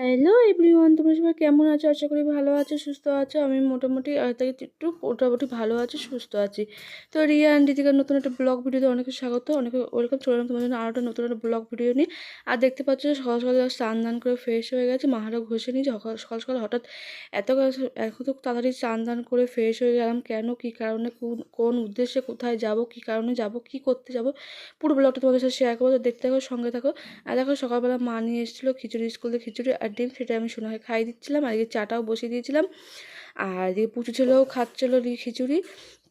Hello everyone তোমরা সবাই কেমন আছো? আশা করি ভালো আছো, সুস্থ আছো। আমি মোটামুটি একটু মোটামুটি ভালো আছি, সুস্থ আছি। তো রিয়া অ্যান্ড দিদিকার নতুন একটা ব্লগ ভিডিওতে অনেকে স্বাগত। অনেকে ওয়েলকাম চলে তোমার জন্য আরও একটা নতুন একটা ব্লগ ভিডিও নিই আর দেখতে পাচ্ছ সকাল সকাল স্নান দান করে ফ্রেশ হয়ে গেছে মাহারা ঘষে নিয়েছে। সকাল সকাল হঠাৎ এত এখন তো তাড়াতাড়ি স্নান দান করে ফ্রেশ হয়ে গেলাম। কেন, কী কারণে, কোন- উদ্দেশ্যে, কোথায় যাব, কী কারণে যাব, কী করতে যাব, পুরো ব্লগটা তোমাদের সাথে শেয়ার করব। দেখতে থাকো, সঙ্গে থাকো। আর দেখো সকালবেলা মা নিয়ে এসেছিল খিচুড়ি, স্কুল থেকে খিচুড়ি। আর ডিম সেটা আমি সোনাকে খাইয়ে দিচ্ছিলাম, আর এদিকে চাটাও বসিয়ে দিয়েছিলাম। আর এদিকে পুচু ছেলেও খাচ্ছিলো খিচুড়ি।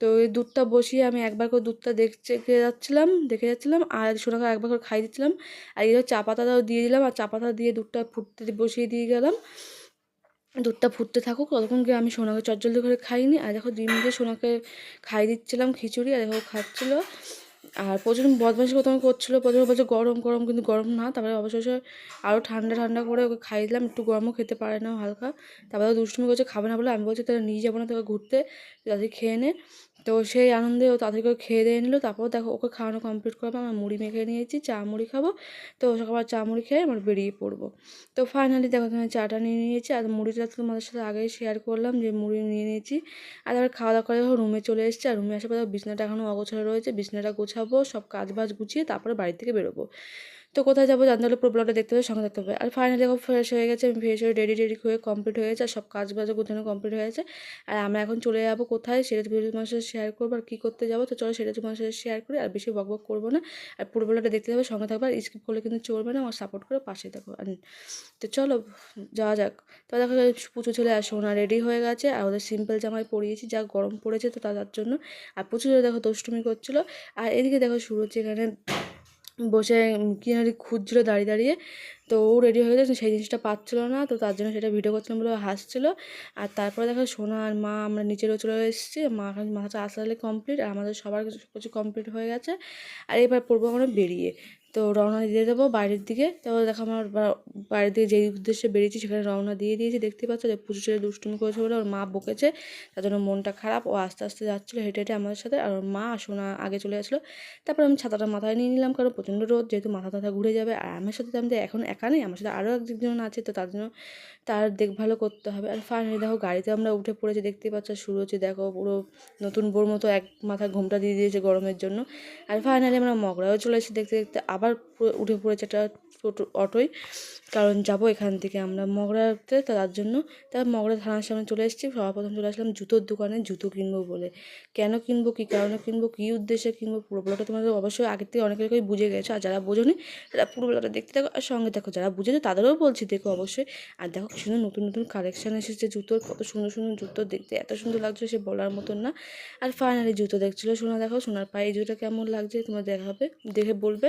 তো এই দুধটা বসিয়ে আমি একবার করে দুধটা দেখতে যাচ্ছিলাম, দেখে যাচ্ছিলাম, আর সোনাকে একবার করে খাইয়ে দিচ্ছিলাম। আর এদিকে চা পাতাটাও দিয়ে দিলাম, আর চা পাতা দিয়ে দুধটা ফুটতে বসিয়ে দিয়ে গেলাম। দুধটা ফুটতে থাকুক, ততক্ষণ গিয়ে আমি সোনাকে চটজলদি করে খাইনি। আর দেখো ডিম দিয়ে সোনাকে খাইয়ে দিচ্ছিলাম খিচুড়ি, আর দেখো খাচ্ছিলো। আর প্রচুর বদমাইশি প্রথমে করছিল প্রথমে বলছে গরম গরম, কিন্তু গরম না। তারপরে অবশেষে আরও ঠান্ডা ঠান্ডা করে ওকে খাইয়ে দিলাম। একটু গরমও খেতে পারে না হালকা। তারপরে দুষ্টুমি করছে, খাবে না বলে আমি বলছি, তাহলে নিয়ে যাব না তোকে ঘুরতে। তাদের খেয়ে নে। তো সেই আনন্দে ও করে খেয়ে দিয়ে নিল। তারপর দেখো ওকে খাওয়ানো কমপ্লিট করব আমরা মুড়ি মেখে নিয়েছি, চা মুড়ি খাব। তো সকালবেলা চা মুড়ি খেয়ে আমরা বেরিয়ে পড়ব। তো ফাইনালি দেখো এখানে চাটা নিয়ে নিয়েছি আর মুড়িটা তো তোমাদের সাথে আগেই শেয়ার করলাম যে মুড়ি নিয়ে নিয়েছি। আর তারপরে খাওয়া দাওয়া করে রুমে চলে এসেছি আর রুমে আসার পর বিছনাটা এখনও অগোছালো রয়েছে। বিছনাটা গোছাবো, সব কাজ বাজ গুছিয়ে তারপরে বাড়ি থেকে বেরোবো। তো কোথায় যাব? জানতে হলে পুরো ব্লগটা দেখতে হবে, সঙ্গে দেখতে হবে। আর ফাইনালি দেখো ফ্রেশ হয়ে গেছে, আমি ফ্রেশ হয়ে রেডি রেডি হয়ে কমপ্লিট হয়ে গেছে, আর সব কাজ বাজও গোছানো কমপ্লিট হয়ে গেছে। আর আমরা এখন চলে যাব কোথায়? সেটা ভিডিও তোমার সাথে শেয়ার করব, আর কী করতে যাব? তো চলো সেটা তোমার সাথে শেয়ার করি, আর বেশি বক বক করব না। আর পুরো ব্লগটা দেখতে হবে সঙ্গে থাকবে, আর স্কিপ করলে কিন্তু চলবে না, আমার সাপোর্ট করে পাশে থাকো। আর তো চলো, যাওয়া যাক। তো দেখো পুচু ছেলে, আর সোনা রেডি হয়ে গেছে, আর ওদের সিম্পল জামাই পরিয়েছি, যা গরম পড়েছে তো তার জন্য। আর ছেলে দেখো দুষ্টুমি করছিল। আর এদিকে দেখো শুরু হচ্ছে এখানে বসে কি না খুঁজছিলো দাঁড়িয়ে দাঁড়িয়ে, তো ও রেডি হয়ে গেছে, সেই জিনিসটা পাচ্ছিলো না, তো তার জন্য সেটা ভিডিও করছিলাম বলে হাসছিলো। আর তারপরে দেখো সোনা আর মা আমরা নিচেরও চলে এসেছি, মা মাথাটা আসলে কমপ্লিট আর আমাদের সবার কিছু কমপ্লিট হয়ে গেছে। আর এবার পড়ব আমরা বেরিয়ে। তো রওনা দিয়ে দেবো বাইরের দিকে। তো দেখো আমার বাইরের দিকে যেই উদ্দেশ্যে বেরিয়েছি সেখানে রওনা দিয়ে দিয়েছি। দেখতে পাচ্ছ যে পুজো ছেলে দুষ্টুমি করেছে বলে ওর মা বকেছে। তার জন্য মনটা খারাপ। ও আস্তে আস্তে যাচ্ছিল হেঁটে হেঁটে আমাদের সাথে। আর ওর মা সোনা আগে চলে আসলো। তারপর আমি ছাতাটা মাথায় নিয়ে নিলাম কারণ প্রচণ্ড রোদ। যেহেতু মাথা টাথা ঘুরে যাবে। আর আমার সাথে তো আমি এখন একা নেই। আমার সাথে আরও একজন আছে তো তার জন্য তার দেখভালও করতে হবে। আর ফাইনালি দেখো গাড়িতে আমরা উঠে পড়েছি। দেখতেই পাচ্ছ শুরু হচ্ছে দেখো পুরো নতুন বোর মতো এক মাথায় ঘোমটা দিয়ে দিয়েছে গরমের জন্য। আর ফাইনালি আমরা মগরাও চলে এসেছি। দেখতে দেখতে আবার পুরো উঠে পড়েছে একটা টোটো, অটোয়। কারণ যাব এখান থেকে আমরা মগরাতে, তো তার জন্য তার মগরা থানার সামনে চলে এসেছি। সর্বপ্রথম চলে আসলাম জুতোর দোকানে, জুতো কিনবো বলে। কেন কিনবো, কী কারণে কিনবো, কী উদ্দেশ্যে কিনবো পুরো ব্লগটা তোমাদের অবশ্যই আগের থেকে অনেক লোকই বুঝে গেছো। আর যারা বোঝোনি, তারা পুরো ব্লগটা দেখতে থাকো আর সঙ্গে দেখো যারা বুঝেছ তাদেরও বলছি দেখো অবশ্যই। আর দেখো সুন্দর নতুন নতুন কালেকশান এসেছে জুতোর। কত সুন্দর সুন্দর জুতো দেখতে। এত সুন্দর লাগছে সে বলার মতন না। আর ফাইনালি জুতো দেখছিলো। সোনা দেখো, সোনার পায়ে জুতোটা কেমন লাগছে তোমার দেখাবে, দেখে বলবে।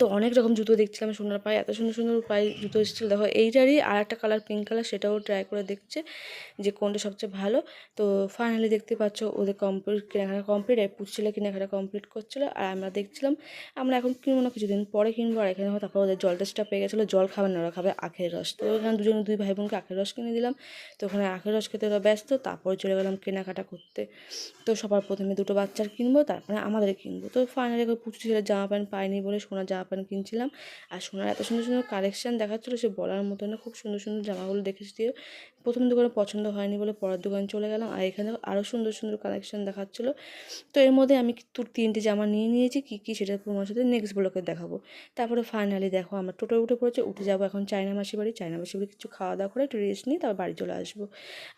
তো অনেক রকম জুতো দেখছিলাম, সোনার পায়ে, এত সুন্দর সুন্দর পায়ে জুতো এসেছিল। দেখো, এইটারই আর একটা কালার পিঙ্ক কালার সেটাও ট্রাই করে দেখছে যে কোনটা সবচেয়ে ভালো। তো ফাইনালি দেখতে পাচ্ছ ওদের কমপ্লিট কেনাকাটা কমপ্লিট আর পুচ্ছিল কেনাকাটা কমপ্লিট করছিল। আর আমরা দেখছিলাম, আমরা এখন কিনবো না, কিছুদিন পরে কিনবো। আর এখানে তারপর ওদের জল টেস্টটা পেয়ে গেছিল। জল খাবে না, ওরা খাবে আখের রস। তো ওখানে দুজনে, দুই ভাই বোনকে আখের রস কিনে দিলাম। তো ওখানে আখের রস খেতে ওরা ব্যস্ত, তারপর চলে গেলাম কেনাকাটা করতে। তো সবার প্রথমে দুটো বাচ্চার কিনবো, তারপরে আমাদের কিনবো। তো ফাইনালি পুচু ছেলে জামা প্যান্ট পায়নি বলে সোনা জামা প্যান্ট কিনছিলাম। আর সোনার এত সুন্দর সুন্দর কালেকশান দেখাচ্ছিলো, সে বলার মতো না খুব সুন্দর সুন্দর জামাগুলো দেখেছি প্রথম দোকানে পছন্দ হয়নি বলে পরের দোকানে চলে গেলাম। আর এখানে আরও সুন্দর সুন্দর কালেকশান দেখাচ্ছিলো। তো এর মধ্যে আমি তোর তিনটে জামা নিয়ে নিয়েছি, কী কী সেটা তোমার সাথে নেক্সট ব্লকে দেখাবো। তারপরে ফাইনালি দেখো আমার টোটোয় উঠে পড়েছে, উঠে যাব এখন চায়না মাসি বাড়ি। চায়না মাসি বাড়ি কিছু খাওয়া দাওয়া করে একটু রেস্ট নিয়ে তারপর বাড়ি চলে আসব।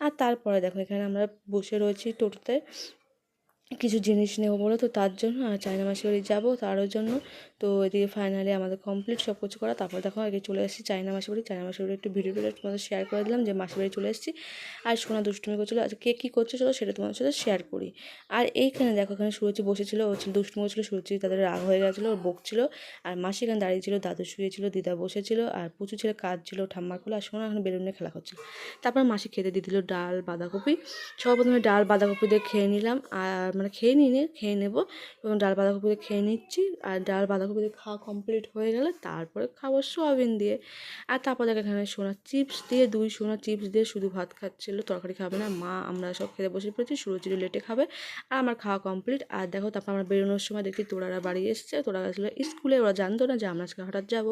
আর তারপরে দেখো এখানে আমরা বসে রয়েছি টোটোতে। কিছু জিনিস নেব বলো, তো তার জন্য আর চায়না মাসি বাড়ি যাব তারও জন্য। তো এদিকে ফাইনালি আমাদের কমপ্লিট সব কিছু করা। তারপর দেখো আগে চলে এসেছি চায়না মাসি বাড়ি। চায়না মাসি বাড়ি একটু ভিডিও টিডিও তোমাদের শেয়ার করে দিলাম যে মাসি বাড়ি চলে এসেছি। আর সোনা দুষ্টুমি করছিল। আচ্ছা কে কী করছে চলো সেটা তোমাদের সাথে শেয়ার করি। আর এইখানে দেখো, এখানে সুরচি বসেছিল। ও ছিল দুষ্টুমি করছিল। সুরচি তাদের রাগ হয়ে গেছিল ওর বকছিল। আর মাসি এখানে দাঁড়িয়েছিল দাদু শুয়েছিল, দিদা বসেছিল। আর প্রচুর ছেলে কাজ ছিল ঠাম্মার কোলে। আর সোনা এখানে বেলুন খেলা করছিল। তারপর মাসি খেতে দিয়ে দিল ডাল, বাঁধাকপি। সর্বপ্রথমে ডাল, বাঁধাকপি দিয়ে খেয়ে নিলাম। আর মানে খেয়ে নিই নি, খেয়ে নেব এবং ডাল বাঁধাকপি দিয়ে খেয়ে নিচ্ছি। আর ডাল বাঁধাকপি দিয়ে খাওয়া কমপ্লিট হয়ে গেলে তারপরে খাব সোয়াবিন দিয়ে। আর তারপর দেখো এখানে সোনা চিপস দিয়ে, দুই সোনা চিপস দিয়ে শুধু ভাত খাচ্ছিলো, তরকারি খাবে না, মা আমরা সব খেতে বসে পড়েছি সুরজিরও লেটে খাবে, আর আমার খাওয়া কমপ্লিট আর দেখো তারপর আমরা বেরোনোর সময় দেখি তোরারা বাড়ি এসছে তোরা গেছিল স্কুলে, ওরা জানতো না যে আমরা আজকে হঠাৎ যাব।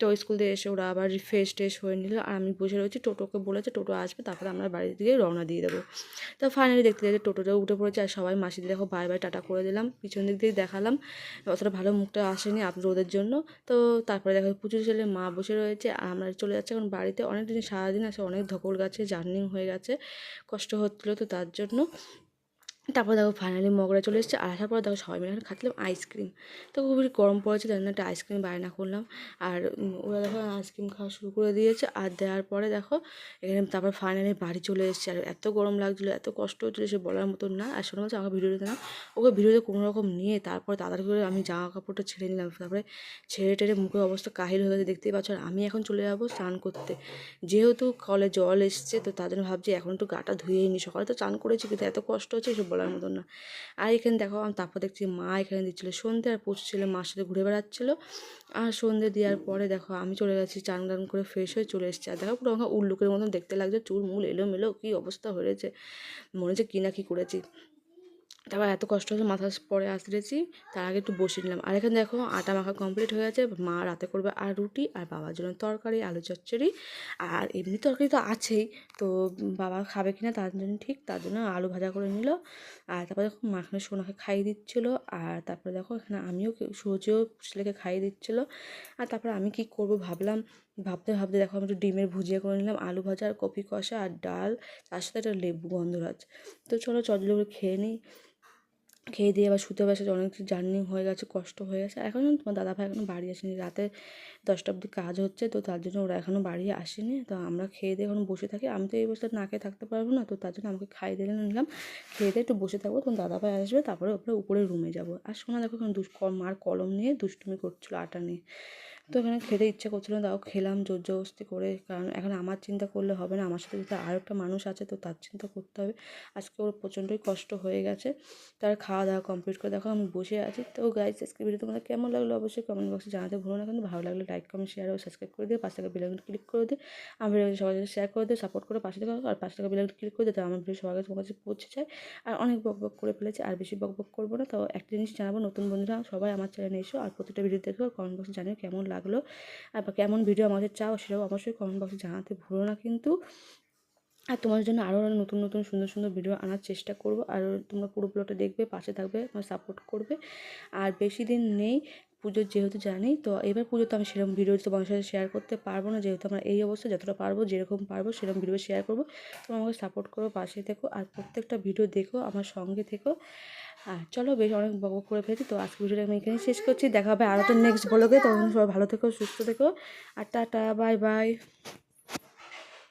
তো স্কুল থেকে এসে ওরা আবার ফ্রেশ ট্রেশ হয়ে নিল, আর আমি বসে রয়েছি, টোটোকে বলেছে, টোটো আসবে, তারপরে আমরা বাড়ি দিয়ে রওনা দিয়ে দেবো। তো ফাইনালি দেখতে দেখতে টোটোটা উঠে পড়েছে, আর সবাই মাসিদের দেখো বাই বাই টাটা করে দিলাম। পিছন দিক দিয়ে দেখালাম। অতটা ভালো মুখটা আসেনি আপনার ওদের জন্য। তো তারপরে দেখো পুজোর ছেলে মা বসে রয়েছে। আমরা চলে যাচ্ছে এখন বাড়িতে। অনেক দিন সারাদিন আছে, অনেক ধকল গাছে, জার্নিং হয়ে গেছে। কষ্ট হচ্ছিল তো তার জন্য। তারপর দেখো ফাইনালি মগরা চলে এসেছে। আর আসার পর দেখো সবাই মিলে খাচ্ছিলাম আইসক্রিম তো খুবই গরম পড়েছে তার জন্য একটা আইসক্রিম বায়না করলাম। আর ওরা দেখো আইসক্রিম খাওয়া শুরু করে দিয়েছে। আর দেওয়ার পরে দেখো এখানে তারপর ফাইনালি বাড়ি চলে এসেছে। আর এত গরম লাগছিল, এত কষ্ট হচ্ছিল সে বলার মতন না। আর শোনা হচ্ছে আমাকে ভিডিওতে না, ওকে ভিডিওতে কোনো রকম নিয়ে তারপর তাড়াতাড়ি করে আমি জামা কাপড়টা ছেড়ে নিলাম। তারপরে ছেড়ে টেড়ে মুখের অবস্থা কাহিল হয়ে গেছে, দেখতেই পাচ্ছ। আর আমি এখন চলে যাব স্নান করতে। যেহেতু কলে জল এসছে, তো তার জন্য ভাবছি এখন একটু গাটা ধুয়েই নি। সকালে তো চান করেছি, কিন্তু এত কষ্ট হচ্ছে এসব বলার মতন না। আর এখানে দেখো আমি তারপর দেখছি মা এখানে দিচ্ছিল সন্ধ্যে আর পশু ছেলে মার সাথে ঘুরে বেড়াচ্ছিলো। আর সন্ধ্যে দেওয়ার পরে দেখো আমি চলে গেছি চান টান করে ফ্রেশ হয়ে চলে এসেছি। আর দেখো পুরো আমাকে উল্লুকের মতন দেখতে লাগছে চুল মুল এলোমেলো কী অবস্থা হয়েছে? মনে হচ্ছে কী না কী করেছি। তারপর এত কষ্ট হচ্ছে মাথা পরে আসতেছি তার আগে একটু বসে নিলাম। আর এখানে দেখো, আটা মাখা কমপ্লিট হয়ে গেছে, মা রাতে করবে আর রুটি আর বাবার জন্য তরকারি, আলু চচ্চড়ি, আর এমনি তরকারি তো আছেই, তো বাবা খাবে কিনা তার জন্য ঠিক, তার জন্য আলু ভাজা করে নিল, আর তারপরে দেখো মাখানে সোনাকে খাইয়ে দিচ্ছিল, আর তারপরে দেখো এখানে আমিও সূর্যও ছেলেকে খাইয়ে দিচ্ছিল, আর তারপরে আমি কি করব ভাবলাম, ভাবতে ভাবতে দেখো আমি একটু ডিমের ভুজিয়া করে নিলাম, আলু ভাজা আর কপি কষা আর ডাল, তার সাথে একটা লেবু গন্ধরাজ। তো চলো চটজল করে খেয়ে নিই। খেয়ে দিয়ে আবার শুতে বসে অনেক জার্নি হয়ে গেছে, কষ্ট হয়ে গেছে। এখন তোমার দাদা ভাই এখনও বাড়ি আসেনি, রাতে দশটা অবধি কাজ হচ্ছে, তো তার জন্য ওরা এখনও বাড়ি আসেনি। তো আমরা খেয়ে দিয়ে এখন বসে থাকি। আমি তো এই বছর না খেয়ে থাকতে পারব না, তো তার জন্য আমাকে খাই দিলে নিলাম। খেয়ে দিয়ে একটু বসে থাকব তখন দাদা ভাই আসবে, তারপরে ওপরে উপরে রুমে যাব। আর শোনা দেখো এখন দুষ মার কলম নিয়ে দুষ্টুমি করছিল আটা নিয়ে। তো এখানে খেতে ইচ্ছা করছিল, তাও খেলাম জোর জবস্তি করে। কারণ এখন আমার চিন্তা করলে হবে না, আমার সাথে যদি আরও একটা মানুষ আছে, তো তার চিন্তা করতে হবে। আজকে ওর প্রচণ্ডই কষ্ট হয়ে গেছে। তার খাওয়া দাওয়া কমপ্লিট করে দেখো, আমি বসে আছি। তো গাইজ আজকে ভিডিও তোমাদের কেমন লাগল অবশ্যই কমেন্ট বক্সে জানাতে ভুলো না। কিন্তু ভালো লাগলে লাইক কমেন্ট শেয়ার ও সাবস্ক্রাইব করে দিয়ে পাঁচ টাকা বেলাইকন ক্লিক করে দিয়ে আমার ভিডিও সবার সাথে শেয়ার করে দিয়ে সাপোর্ট করে পাশে থেকে আর পাঁচ টাকা বেলাইকন ক্লিক করে দিতে আমার ভিডিও সবার কাছে তোমার কাছে পৌঁছে যায়। আর অনেক বক বক করে ফেলেছে, আর বেশি বক বক করব না। তো একটা জিনিস জানাব, নতুন বন্ধুরা সবাই আমার চ্যানেলে এসো। আর প্রতিটা ভিডিও দেখো কমেন্ট বক্সে জানিও কেমন লাগল। আর কেমন ভিডিও আমাদের চাও, সেটাও অবশ্যই কমেন্ট বক্সে জানাতে ভুলো না কিন্তু। আর তোমাদের জন্য আরও নতুন নতুন, সুন্দর সুন্দর ভিডিও আনার চেষ্টা করব। আর তোমরা পুরো ব্লগটা দেখবে, পাশে থাকবে আমার সাপোর্ট করবে। আর বেশি দিন নেই পুজোর যেহেতু জানি, তো এবার পুজো তো আমি সেরকম ভিডিও তোমার সাথে শেয়ার করতে পারব না। যেহেতু আমরা এই অবস্থা যতটা পারব, যেরকম পারব, সেরকম ভিডিও শেয়ার করব। তোমরা আমাকে সাপোর্ট করো, পাশে থেকো আর প্রত্যেকটা ভিডিও দেখো, আমার সঙ্গে থেকো। আর চলো বেশ অনেক বক করে ফেলেছি, তো আজকে ভিডিওটা আমি এখানে শেষ করছি। দেখা হবে আরও তো নেক্সট ব্লগে তখন সবাই ভালো থেকো, সুস্থ থেকো। আর টাটা বাই বাই